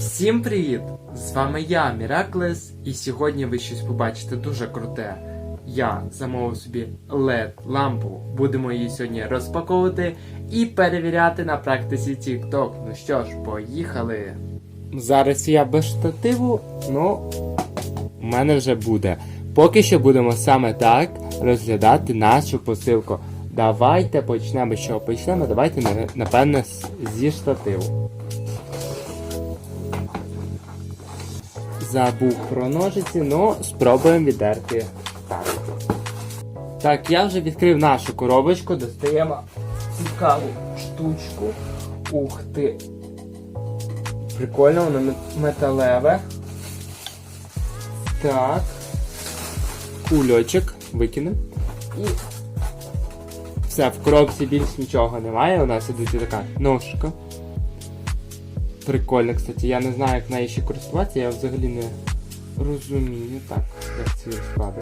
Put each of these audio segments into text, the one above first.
Всім привіт! З вами я, Міраклес, і сьогодні ви щось побачите дуже круте. Я замовив собі LED лампу. Будемо її сьогодні розпаковувати і перевіряти на практиці TikTok. Ну що ж, поїхали. Зараз я без штативу, ну у мене вже буде. Поки що будемо саме так розглядати нашу посилку. Давайте почнемо. Чого почнемо? Давайте на- напевне зі штативу. Забув про ножиці, ну спробуємо віддерти ставити. Так, я вже відкрив нашу коробочку, достаємо цікаву штучку. Ух ти. Прикольно, воно металеве. Так. Кульочок викинемо. І все, в коробці більш нічого немає. У нас ідуть така ножка. Прикольно, кстати. Я не знаю, як нею ще користуватися, я взагалі не розумію. Так, як ці розклади.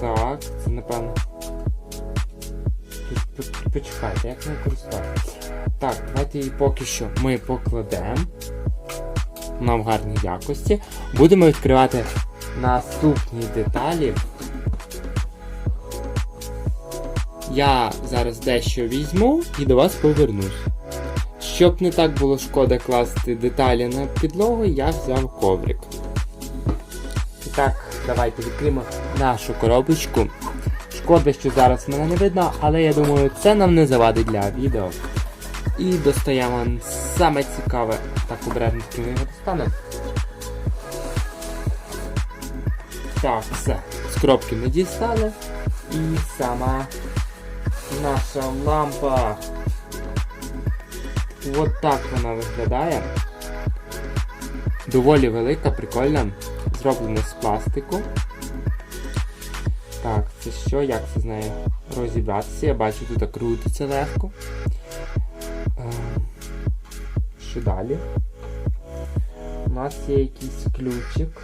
Так, це напевно. Тут, почекайте, як нею користуватися. Так, давайте її поки що ми покладемо. Вона в гарній якості. Будемо відкривати наступні деталі. Я зараз дещо візьму і до вас повернусь. Щоб не так було шкода класти деталі на підлогу, я взяв коврик. І так, давайте відкриємо нашу коробочку. Шкода, що зараз мене не видно, але я думаю, це нам не завадить для відео. І достаємо саме цікаве. Так, обережно його достанемо. Так, все. З коробки ми дістали. І сама наша лампа. От так вона виглядає. Доволі велика, прикольна. Зроблена з пластику. Так, це що? Як це з нею розібратися? Я бачу, тут крутиться легко. Е, Що далі? У нас є якийсь ключик.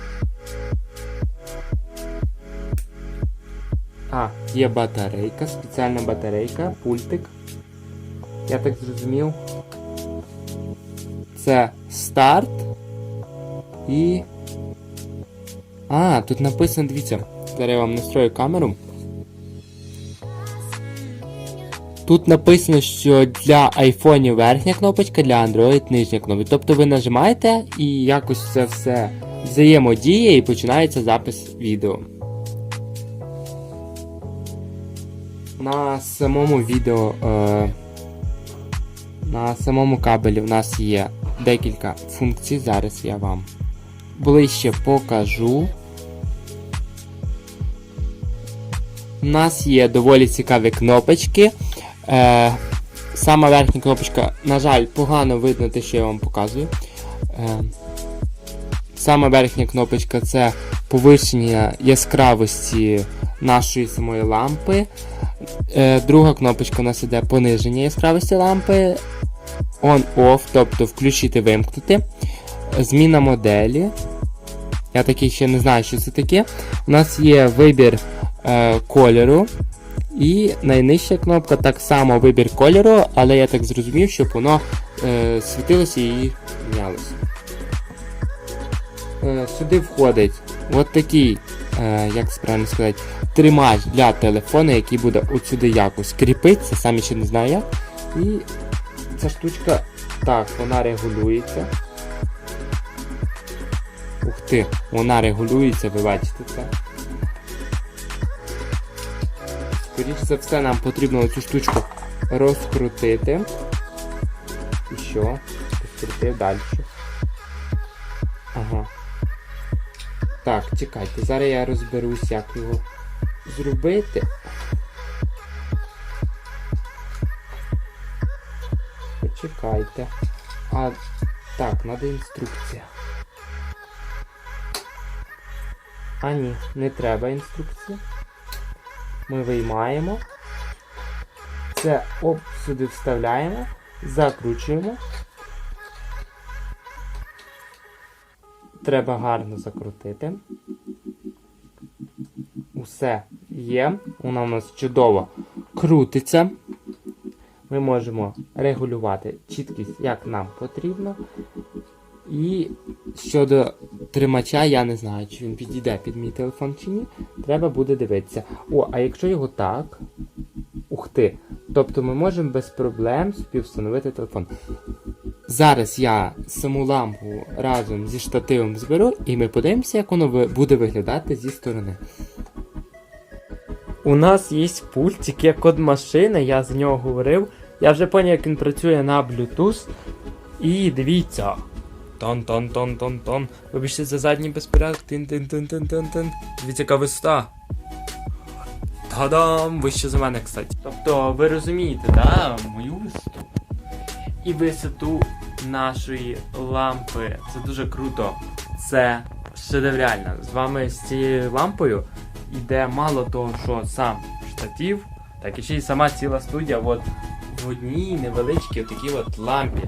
А, є батарейка, спеціальна батарейка, пультик. Я так зрозумів. Це старт. І. А, тут написано, дивіться. Зараз я вам настрою камеру. Тут написано, що для айфонів верхня кнопочка, для Android нижня кнопочка. Тобто ви нажимаєте і якось це все взаємодіє і починається запис відео. На самому відео, е, на самому кабелі в нас є декілька функцій. Зараз я вам ближче покажу. У нас є доволі цікаві кнопочки. Е, сама верхня кнопочка, на жаль, погано видно те, що я вам показую. Е, сама верхня кнопочка це повищення яскравості нашої самої лампи. Е, друга кнопочка у нас іде пониження яскравості лампи. On-off, тобто включити вимкнути. Зміна моделі. Я такий ще не знаю, що це таке. У нас є вибір е, кольору. І найнижча кнопка так само вибір кольору, але я так зрозумів, щоб воно е, світилося і мінялося. Е, сюди входить от такий, е, як правильно сказати, тримач для телефону, який буде от сюди якось кріпитися, самі ще не знаю як. І ця штучка, так, вона регулюється. Ух ти, вона регулюється, ви бачите це. Скоріше за все, нам потрібно цю штучку розкрутити. І що? Розкрутив далі. Ага. Так, чекайте, зараз я розберусь, як його зробити. Почекайте. А, так, треба інструкція. А ні, не треба інструкція. Ми виймаємо. Це оп, сюди вставляємо, закручуємо. Треба гарно закрутити. Усе є. Вона у нас чудово крутиться. Ми можемо регулювати чіткість, як нам потрібно. І щодо тримача, я не знаю, чи він підійде під мій телефон чи ні. Треба буде дивитися. О, а якщо його так. Ух ти. Тобто ми можемо без проблем співвстановити телефон. Зараз я саму лампу разом зі штативом зберу, і ми подивимося, як воно буде виглядати зі сторони. У нас є пультик, як код машини, я з нього говорив. Я вже поняв, як він працює на Bluetooth. І дивіться. Тон-тон-тон-тон-тон. Вибачте за задній безпорядок. Тин-тин-тин-тин-тин-тин. Дивіться, яка висота. Та-дам! Вище за мене, кстати. Тобто, ви розумієте, да, мою висоту? І висоту нашої лампи. Це дуже круто. Це шедеврально. З вами з цією лампою йде мало того, що сам штатив, так і ще й сама ціла студія. От в одній невеличкій такій от лампі.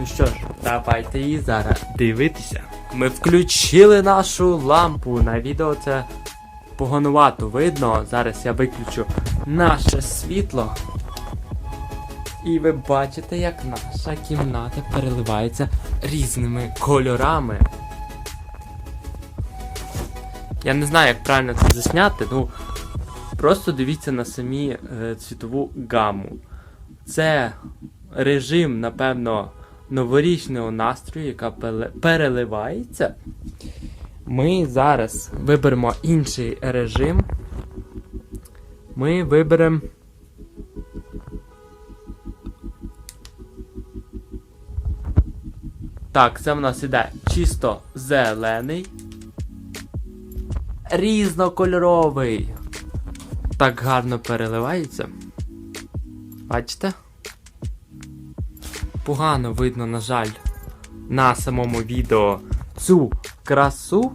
Ну що ж, давайте її зараз дивитися. Ми включили нашу лампу. На відео це поганувато видно. Зараз я виключу наше світло. І ви бачите, як наша кімната переливається різними кольорами. Я не знаю, як правильно це засняти, ну просто дивіться на самі е, цвітову гаму. Це режим, напевно, новорічного настрою, яка переливається. Ми зараз виберемо інший режим. Ми виберемо. Так, це в нас іде чисто зелений. Різнокольоровий. Так гарно переливається. Бачите? Погано видно, на жаль, на самому відео цю красу.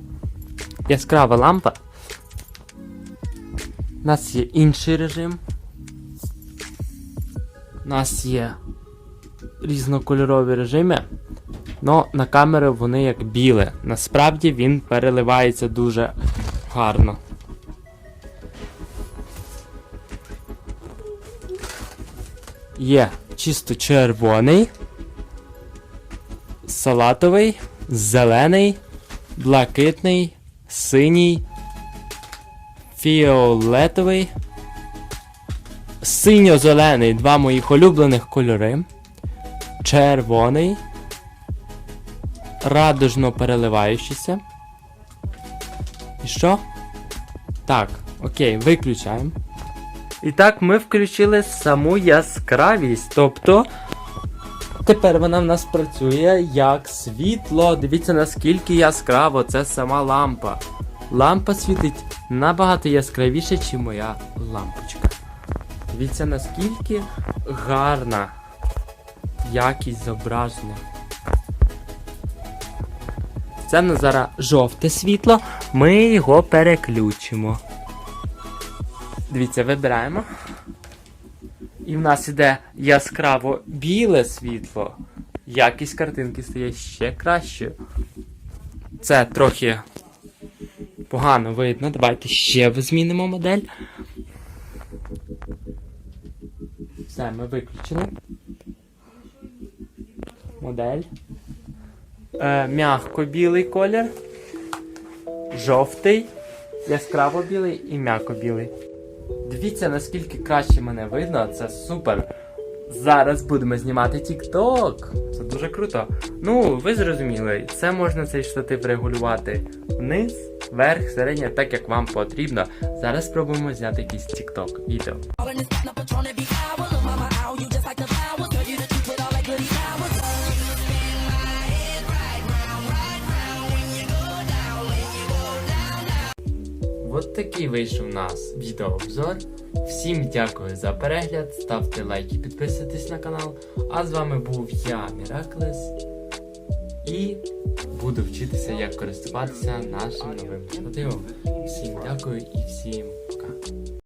Яскрава лампа. У нас є інший режим. У нас є різнокольорові режими. Но на камеру вони як біле. Насправді він переливається дуже гарно. Є чисто червоний, салатовий, зелений, блакитний, синій, фіолетовий, синьо-зелений два моїх улюблених кольори, червоний, радужно переливаючийся. І що? Так, окей, виключаємо. І так, ми включили саму яскравість. Тобто. Тепер вона в нас працює як світло. Дивіться, наскільки яскраво це сама лампа. Лампа світить набагато яскравіше, ніж моя лампочка. Дивіться, наскільки гарна якість зображення. Це в нас зараз жовте світло, ми його переключимо. Дивіться, вибираємо. І в нас іде яскраво біле світло. Якість картинки стає ще кращою. Це трохи погано видно. Давайте ще змінимо модель. Все, ми виключили. Модель. Е, м'яко білий колір. Жовтий, яскраво білий і м'яко білий. Дивіться, наскільки краще мене видно, це супер. Зараз будемо знімати TikTok. Це дуже круто. Ну, ви зрозуміли, це можна цей штатив регулювати вниз, вверх, середньо, так як вам потрібно. Зараз спробуємо зняти якийсь TikTok відео. От такий вийшов у нас відеообзор. Всім дякую за перегляд, ставте лайки, підписуйтесь на канал. А з вами був я, Міраклес. І буду вчитися, як користуватися нашим новим штативом. Всім дякую і всім пока.